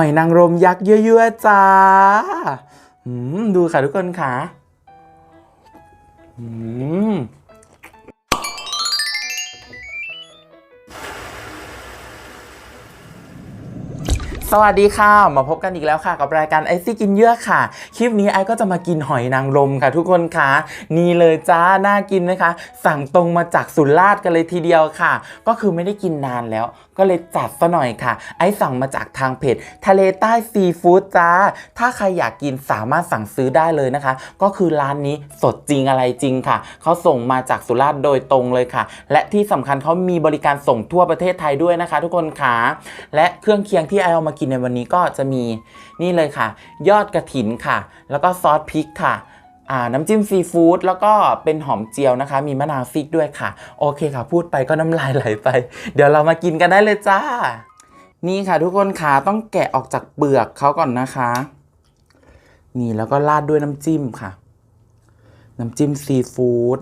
อยนางรมยักษ์เยอะๆจ้าดูค่ะทุกคนค่ะ อืม สวัสดีค่ะ มาพบกันอีกแล้วค่ะ กับรายการไอซี่กินเยอะค่ะ คลิปนี้ไอก็จะมากินหอยนางรมค่ะ ทุกคนค่ะ นี่เลยจ้า น่ากินนะคะ สั่งตรงมาจากสุราษฎร์กันเลยทีเดียวค่ะ ก็คือไม่ได้กินนานแล้ว ก็เลยจัดซะหน่อยค่ะ ไอสั่งมาจากทางเพจทะเลใต้ซีฟู้ดจ้า ถ้าใครอยากกินสามารถสั่งซื้อได้เลยนะคะ ก็คือร้านนี้สดจริงอะไรจริงค่ะ เขาส่งมาจากสุราษฎร์โดยตรงเลยค่ะ และที่สำคัญเขามีบริการส่งทั่วประเทศไทยด้วยนะคะ ทุกคนค่ะ และเครื่องเคียงที่ไอเอามากินในวันนี้ก็จะมีนี่เลยค่ะ ยอดกระถินค่ะ แล้วก็ซอสพริกค่ะน้ำจิ้มซีฟู้ดแล้วก็เป็นหอมเจียวนะคะ มีมะนาวซิกด้วยค่ะ โอเคค่ะ พูดไปก็น้ำลายไหลไป เดี๋ยวเรามากินกันได้เลยจ้า นี่ค่ะทุกคนค่ะต้องแกะออกจากเปลือกเขาก่อนนะคะ นี่แล้วก็ราดด้วยน้ำจิ้มค่ะ น้ำจิ้มซีฟู้ด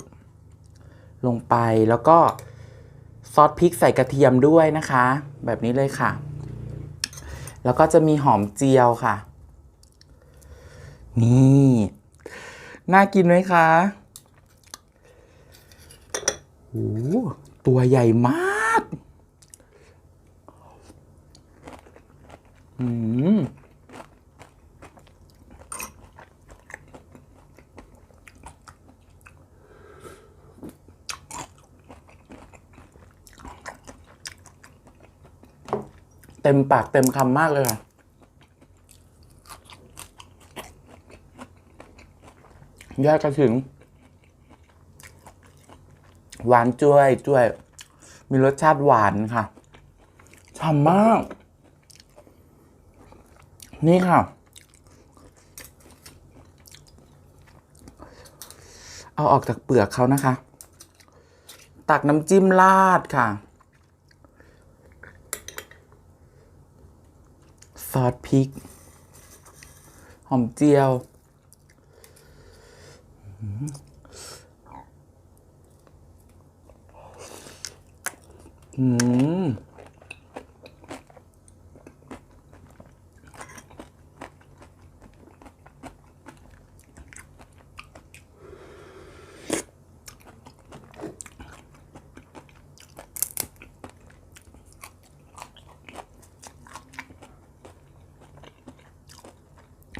ลงไปแล้วก็ซอสพริกใส่กระเทียมด้วยนะคะ แบบนี้เลยค่ะ แล้วก็จะมีหอมเจียวค่ะ นี่ น่ากินไหมคะโอ้ตัวใหญ่มาก อืม เต็มปากเต็มคำมากเลยค่ะยอดกระถินหวานจ้วยจ้วย มีรสชาติหวานค่ะฉ่ำมาก นี่ค่ะ เอาออกจากเปลือกเขานะคะ ตักน้ำจิ้มราดค่ะ ซอสพริก หอมเจียว อืม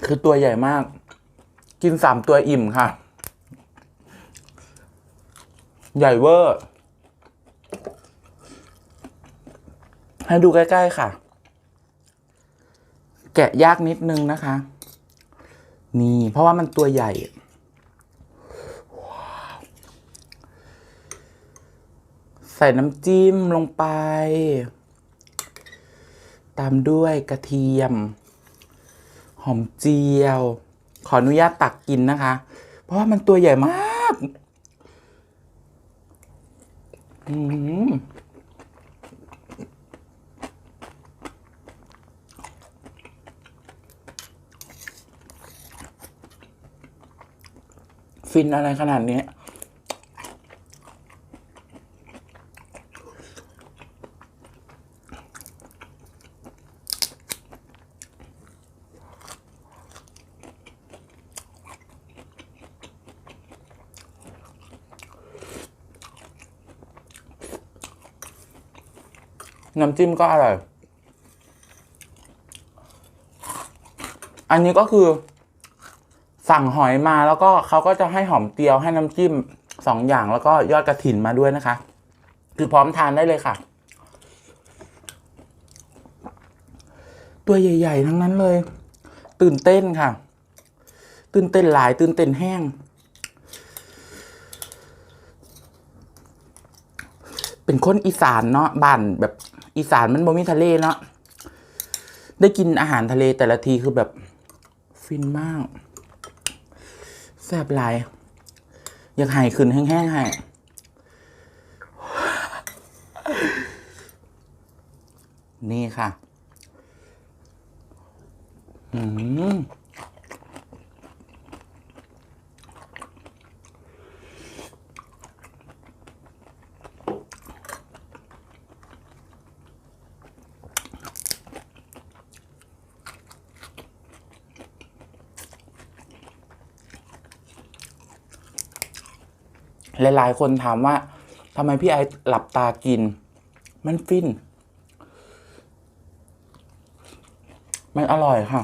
คือตัวใหญ่มาก กินสามตัวอิ่มค่ะ ใหญ่เวอร์ ให้ดูใกล้ ๆ ค่ะ แกะยากนิดนึงนะคะ นี่เพราะว่ามันตัวใหญ่ใส่น้ำจิ้มลงไป ตามด้วยกระเทียม หอมเจียว ขออนุญาตตักกินนะคะ เพราะว่ามันตัวใหญ่มากอืมฟินอะไรขนาดนี้ น้ำจิ้มก็อร่อย อันนี้ก็คือ สั่งหอยมาแล้วก็เขาก็จะให้หอมเจียวให้น้ำจิ้มสองอย่างแล้วก็ยอดกระถินมาด้วยนะคะ คือพร้อมทานได้เลยค่ะ ตัวใหญ่ ๆ ทั้งนั้นเลย ตื่นเต้นค่ะ ตื่นเต้นหลาย ตื่นเต้นแห้ง เป็นคนอีสานเนาะบ้านแบบ อีสานมันบ่มีทะเลเนาะได้กินอาหารทะเลแต่ละทีคือแบบฟินมากแซ่บหลาย อยากหายขึ้นแห้งๆให้นี่ค่ะ อืม หลายๆ คนถามว่าทำไมพี่ไอหลับตากิน มันฟิน มันอร่อยค่ะ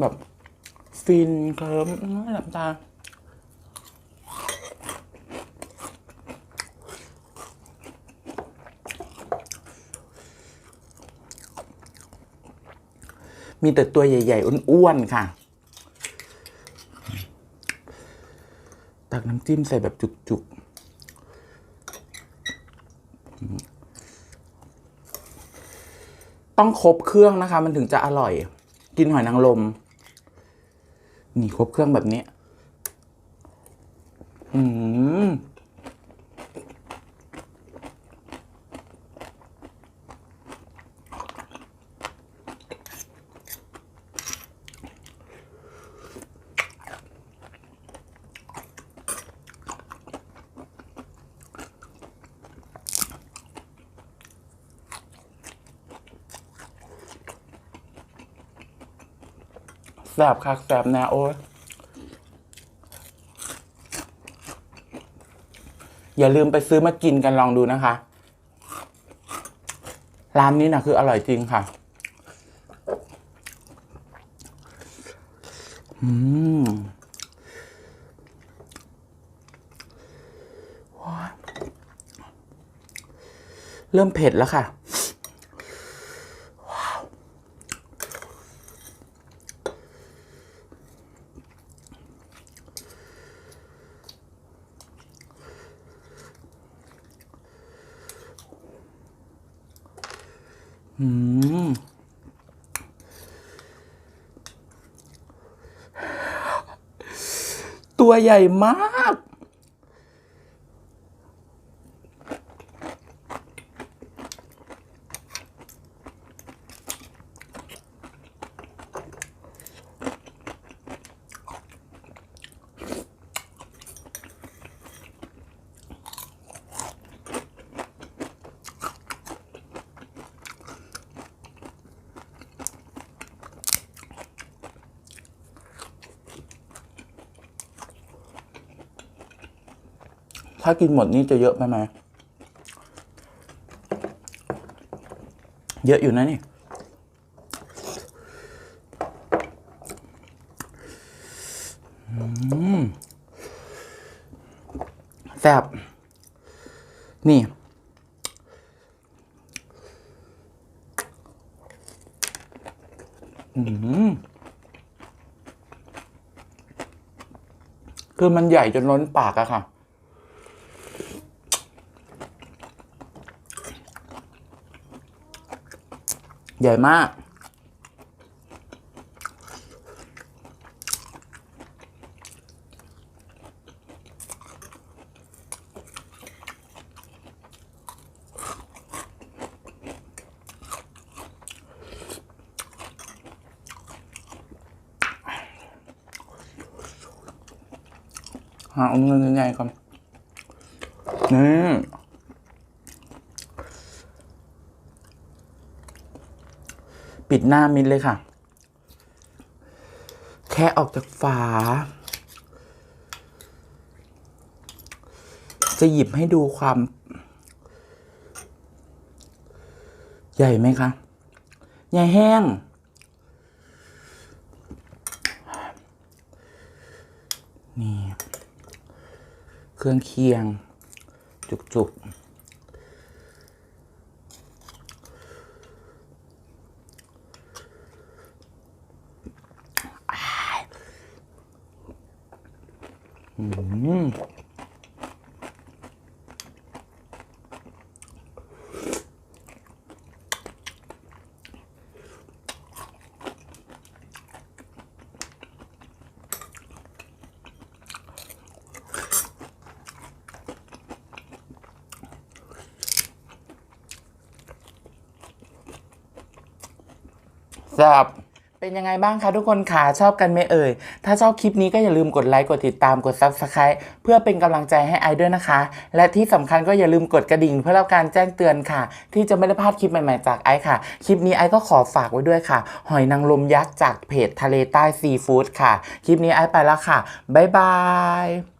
แบบฟินเคลิ้มหลับตา มีแต่ตัวใหญ่ ๆ อ้วน ๆ ค่ะ ตัก น้ำจิ้มใส่แบบจุกๆ ต้องครบเครื่องนะคะ มันถึงจะอร่อย กินหอยนางรมนี่ครบเครื่องแบบนี้ อืม แสบคักแสบแน่โอ้ยอย่าลืมไปซื้อมากินกันลองดูนะคะ ร้านนี้นะคืออร่อยจริงค่ะ อืมว้าเริ่มเผ็ดแล้วค่ะ อืมตัวใหญ่มาก ถ้ากินหมดนี่จะเยอะไปไหมเยอะอยู่นะนี่ แซ่บนี่ คือมันใหญ่จนล้นปากอะค่ะ ใหญ่มาก หาเอาเงินใหญ่ๆก่อนนี่ ปิดหน้ามิดเลยค่ะ แค่ออกจากฝา จะหยิบให้ดูความ ใหญ่ไหมคะใหญ่แห้ง นี่ เครื่องเคียง จุกๆ แซ่บ เป็นยังไงบ้างคะทุกคนค่ะชอบกันไหมเอ่ย ถ้าชอบคลิปนี้ก็อย่าลืมกดไลค์ กดติดตาม กด Subscribe เพื่อเป็นกำลังใจให้ไอด้วยนะคะ และที่สำคัญก็อย่าลืมกดกระดิ่ง เพื่อรับการแจ้งเตือนค่ะ ที่จะไม่ได้พลาดคลิปใหม่ๆจากไอค่ะ คลิปนี้ไอก็ขอฝากไว้ด้วยค่ะ หอยนางรมยักษ์จากเพจทะเลใต้ซีฟู้ดค่ะ คลิปนี้ไอไปแล้วค่ะ บ๊ายบาย